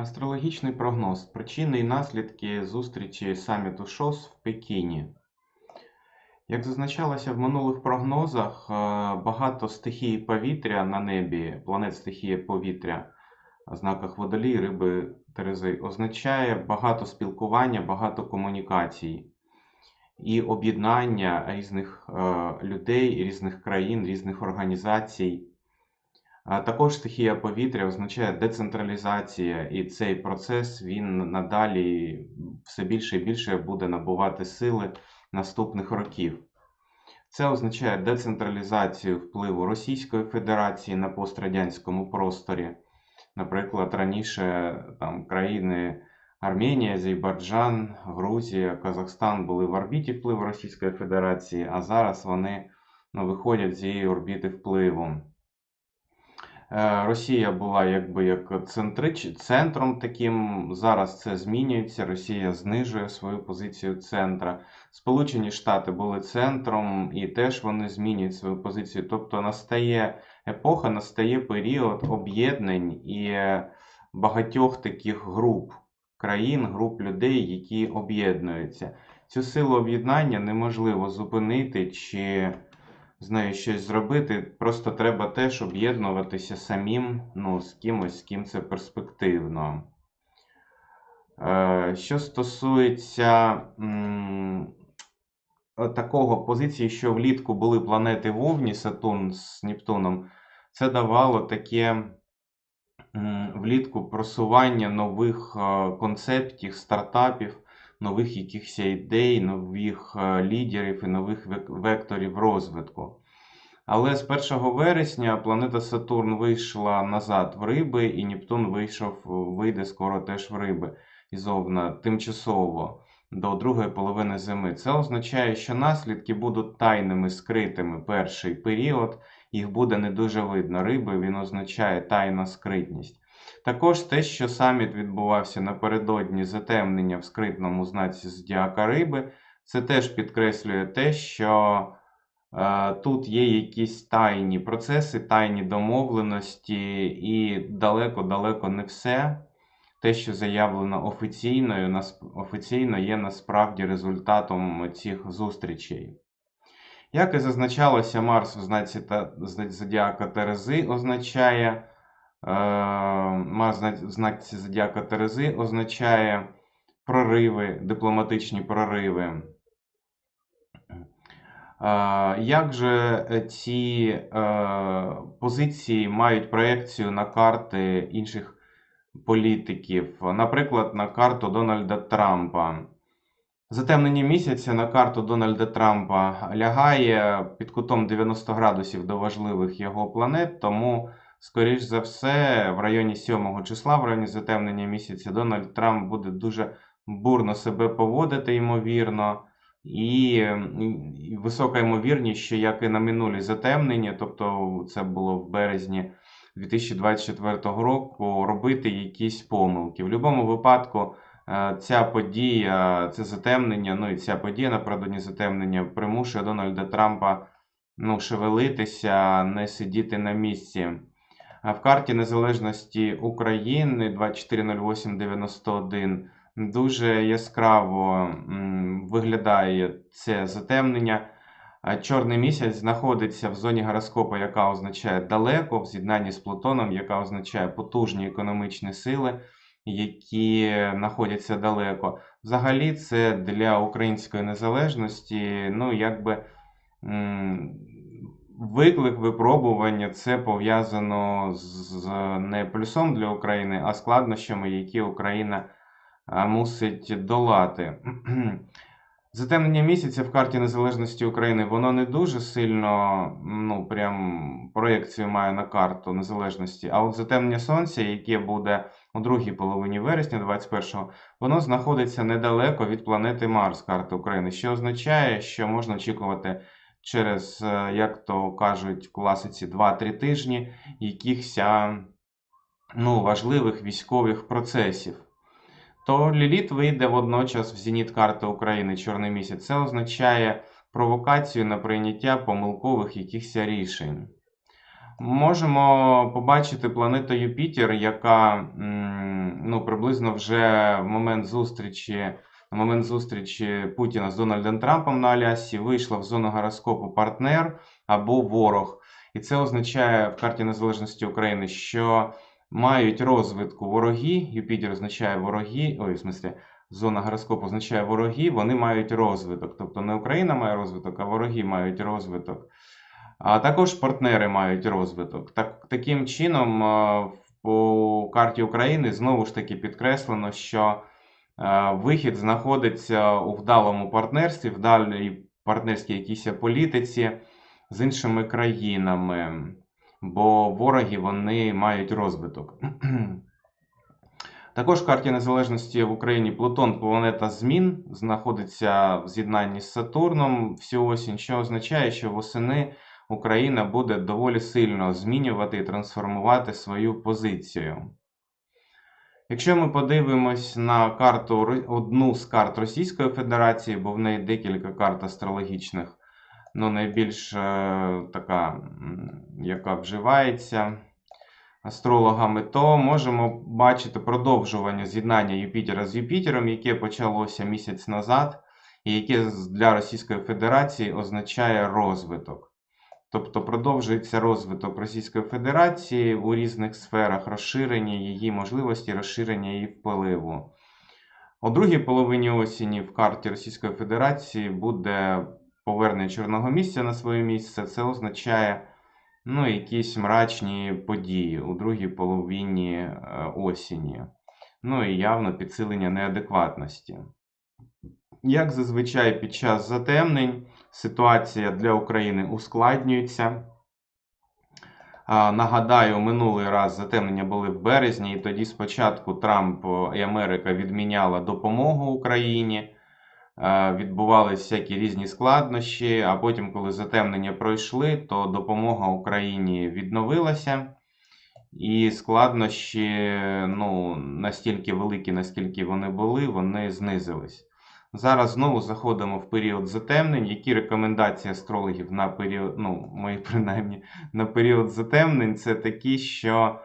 Астрологічний прогноз. Причини і наслідки зустрічі саміту ШОС в Пекіні. Як зазначалося в минулих прогнозах, е, багато стихій повітря на небі, планет стихії повітря, в знаках водолій, риби, терези, означає багато спілкування, багато комунікацій і об'єднання різних е, людей, різних країн, різних організацій. Також стихія повітря означає децентралізація, і цей процес він надалі все більше і більше буде набувати сили наступних років. Це означає децентралізацію впливу Російської Федерації на пострадянському просторі. Наприклад, раніше там країни Арменія, Азербайджан, Грузія, Казахстан були в орбіті впливу Російської Федерації, а зараз вони ну, виходять з цієї орбіти впливу. Е, Росія була якби як центрич, центром таким. Зараз це змінюється. Росія знижує свою позицію центра. Сполучені Штати були центром і теж вони змінюють свою позицію. Тобто настає епоха, настає період об'єднань і багатьох таких груп країн, груп людей, які об'єднуються. Цю силу об'єднання неможливо зупинити чи з нею щось зробити. Просто треба теж об'єднуватися самим, ну, з кимось, з ким це перспективно. Е, Що стосується такого позиції, що влітку були планети Вовні, Сатурн з Нептуном, це давало таке влітку просування нових е, концептів, стартапів, нових якихось ідей, нових е, лідерів і нових векторів розвитку. Але з 1 вересня планета Сатурн вийшла назад в риби, і Нептун вийшов, вийде скоро теж в риби із Овна тимчасово до другої половини зими. Це означає, що наслідки будуть тайними, скритими перший період, їх буде не дуже видно. Риби він означає тайна скритність. Також те, що саміт відбувався напередодні затемнення в скритному знаці зодіака риби, це теж підкреслює те, що е, тут є якісь тайні процеси, тайні домовленості, і далеко-далеко не все. Те, що заявлено офіційною, офіційно є насправді результатом цих зустрічей. Як і зазначалося, Марс в знаці зодіака Терези означає е, Марс в зна- в знаці зодіака Терези означає прориви, дипломатичні прориви. Е, Як же ці е, позиції мають проекцію на карти інших політиків? Наприклад, на карту Дональда Трампа. Затемнення місяця на карту Дональда Трампа лягає під кутом 90 градусів до важливих його планет, тому, скоріш за все, в районі 7 числа, в районі затемнення місяця, Дональд Трамп буде дуже бурно себе поводити, ймовірно. І, і висока ймовірність, що як і на минулі затемнення, тобто це було в березні 2024 року, робити якісь помилки. В будь-якому випадку е, ця подія, це затемнення, ну і ця подія напередодні затемнення примушує Дональда Трампа ну, шевелитися, не сидіти на місці. В карті незалежності України 240891 дуже яскраво виглядає це затемнення. Чорний місяць знаходиться в зоні гороскопу, яка означає далеко, в з'єднанні з Плутоном, яка означає потужні економічні сили, які знаходяться далеко. Взагалі, це для української незалежності, ну, якби виклик випробування, це пов'язано з не плюсом для України, а складнощами, які Україна мусить долати. Затемнення місяця в карті незалежності України воно не дуже сильно, ну прям проєкцію має на карту незалежності. А от затемнення сонця, яке буде у другій половині вересня 21-го, воно знаходиться недалеко від планети Марс, карти України, що означає, що можна очікувати через, е, як то кажуть в класиці, 2-3 тижні якихось ну, важливих військових процесів то Ліліт вийде водночас в зеніт карти України Чорний місяць. Це означає провокацію на прийняття помилкових якихось рішень. Можемо побачити планету Юпітер, яка ну, приблизно вже в момент зустрічі, на момент зустрічі Путіна з Дональдом Трампом на Алясі вийшла в зону гороскопу партнер або ворог. І це означає в карті незалежності України, що мають розвитку вороги. Юпітер означає вороги, ой, в смислі, зона гороскопу означає вороги, вони мають розвиток. Тобто не Україна має розвиток, а вороги мають розвиток. А також партнери мають розвиток. Так, таким чином, е, по карті України знову ж таки підкреслено, що е, вихід знаходиться у вдалому партнерстві, вдалій партнерській якійсь політиці з іншими країнами, бо вороги вони мають розвиток. Також в карті незалежності в Україні Плутон, планета змін, знаходиться в з'єднанні з Сатурном всю осінь, що означає, що восени Україна буде доволі сильно змінювати і трансформувати свою позицію. Якщо ми подивимось на карту одну з карт Російської Федерації, бо в неї декілька карт астрологічних, ну найбільш е, така, яка вживається астрологами, то можемо бачити продовжування з'єднання Юпітера з Юпітером, яке почалося місяць назад, і яке для Російської Федерації означає розвиток. Тобто продовжується розвиток Російської Федерації у різних сферах, розширення її можливості, розширення її впливу. У другій половині осені в карті Російської Федерації буде повернення чорного місця на своє місце. Це означає ну, якісь мрачні події у другій половині е, осені. Ну і явно підсилення неадекватності. Як зазвичай під час затемнень ситуація для України ускладнюється. Нагадаю, минулий раз затемнення були в березні, і тоді спочатку Трамп і Америка відміняла допомогу Україні, відбувалися всякі різні складнощі, а потім, коли затемнення пройшли, то допомога Україні відновилася. І складнощі ну, настільки великі, наскільки вони були, вони знизились. Зараз знову заходимо в період затемнень. Які рекомендації астрологів на період, ну, мої принаймні, на період затемнень, це такі, що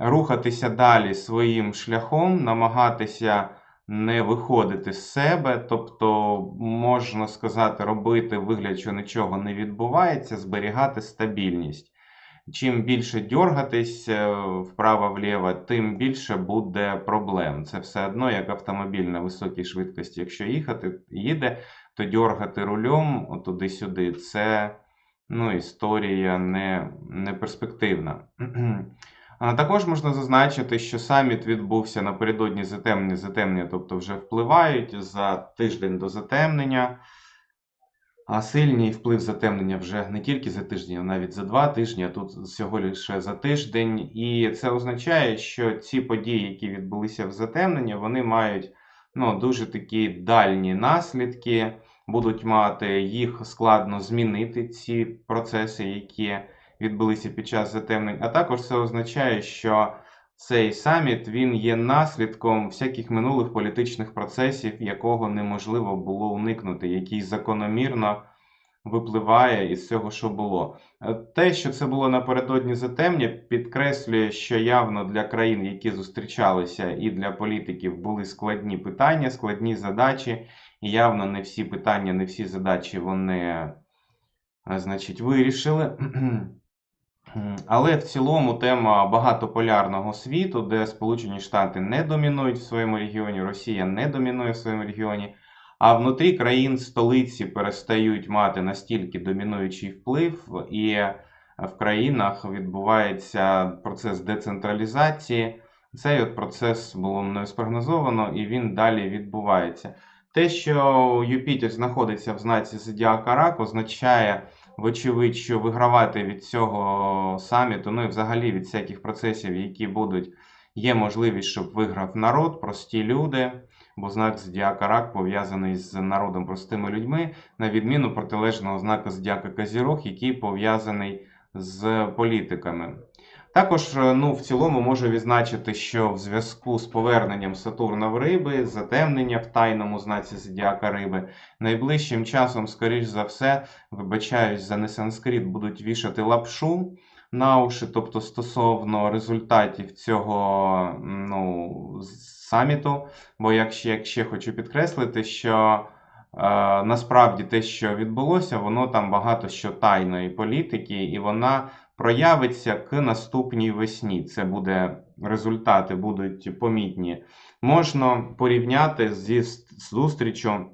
рухатися далі своїм шляхом, намагатися не виходити з себе, тобто, можна сказати, робити вигляд, що нічого не відбувається, зберігати стабільність. Чим більше дьоргатись е, вправо-вліво, тим більше буде проблем. Це все одно як автомобіль на високій швидкості. Якщо їхати, їде, то дьоргати рулем туди-сюди це ну, історія не, не перспективна. Також можна зазначити, що саміт відбувся напередодні затемнення, затемнення, тобто вже впливають за тиждень до затемнення. А сильний вплив затемнення вже не тільки за тиждень, а навіть за два тижні, а тут всього лише за тиждень. І це означає, що ці події, які відбулися в затемненні, вони мають ну, дуже такі дальні наслідки, будуть мати їх складно змінити, ці процеси, які відбулися під час затемнень. А також це означає, що цей саміт він є наслідком всяких минулих політичних процесів, якого неможливо було уникнути, який закономірно випливає із цього, що було. Е, Те, що це було напередодні затемня, підкреслює, що явно для країн, які зустрічалися, і для політиків були складні питання, складні задачі, і явно не всі питання, не всі задачі вони, е, значить, вирішили. Але в цілому тема багатополярного світу, де Сполучені Штати не домінують в своєму регіоні, Росія не домінує в своєму регіоні, а внутрі країн столиці перестають мати настільки домінуючий вплив, і в країнах відбувається процес децентралізації. Цей от процес було мною спрогнозовано, і він далі відбувається. Те, що Юпітер знаходиться в знаці Зодіака Рак, означає вочевидь, що вигравати від цього саміту, ну і взагалі від всяких процесів, які будуть, є можливість, щоб виграв народ, прості люди, бо знак Зодіака Рак пов'язаний з народом, простими людьми, на відміну протилежного знака Зодіака Казірог, який пов'язаний з політиками. Також, е, ну, в цілому можу відзначити, що в зв'язку з поверненням Сатурна в риби, затемнення в тайному знаці Зодіака Риби, найближчим часом, скоріш за все, вибачаюсь за несанскрит, будуть вішати лапшу на уші, тобто стосовно результатів цього ну, саміту. Бо якщо, якщо хочу підкреслити, що е, насправді те, що відбулося, воно там багато що тайної політики, і вона проявиться к наступній весні. Це буде результати будуть помітні. Можна порівняти зі зустрічю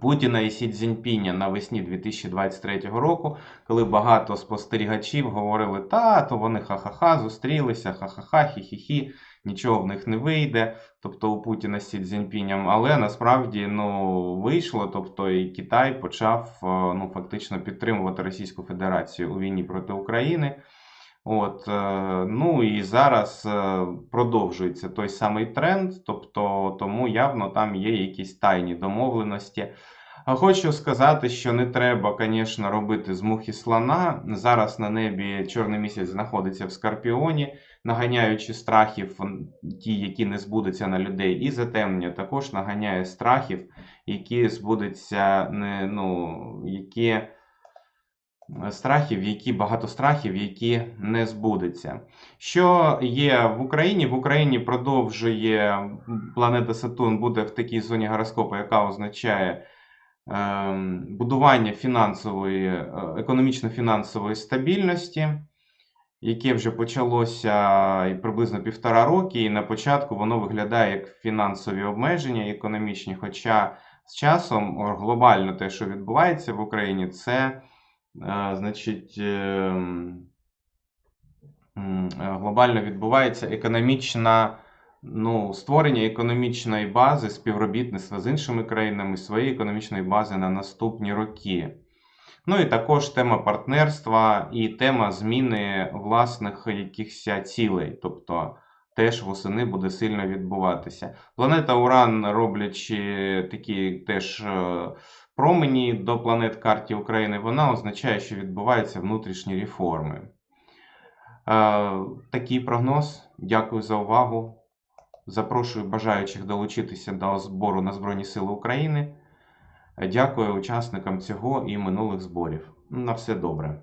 Путіна і Сі Цзіньпіня навесні 2023 року, коли багато спостерігачів говорили, та, то вони ха-ха-ха, зустрілися, ха-ха-ха, хі-хі-хі, нічого в них не вийде, тобто у Путіна з Сі Цзіньпінем, але насправді ну, вийшло, тобто і Китай почав е, ну, фактично підтримувати Російську Федерацію у війні проти України. От, е, ну і зараз е, продовжується той самий тренд, тобто тому явно там є якісь тайні домовленості. Хочу сказати, що не треба, звісно, робити з мухи слона. Зараз на небі чорний місяць знаходиться в Скорпіоні, наганяючи страхів, ті, які не збудуться на людей, і затемнення також наганяє страхів, які збудуться, не, ну, які страхів, які багато страхів, які не збудуться. Що є в Україні? В Україні продовжує планета Сатурн буде в такій зоні гороскопу, яка означає ем, будування фінансової, е, економічно-фінансової стабільності, яке вже почалося приблизно півтора роки, і на початку воно виглядає як фінансові обмеження економічні. Хоча з часом глобально те, що відбувається в Україні, це е, значить. ем, е, глобально відбувається економічна, ну, створення економічної бази, співробітництва з іншими країнами, своєї економічної бази на наступні роки. Ну і також тема партнерства і тема зміни власних якихось цілей, тобто теж восени буде сильно відбуватися. Планета Уран, роблячи такі теж е, промені до планет карті України, вона означає, що відбуваються внутрішні реформи. Е, Такий прогноз. Дякую за увагу. Запрошую бажаючих долучитися до збору на Збройні Сили України. Дякую учасникам цього і минулих зборів. На все добре.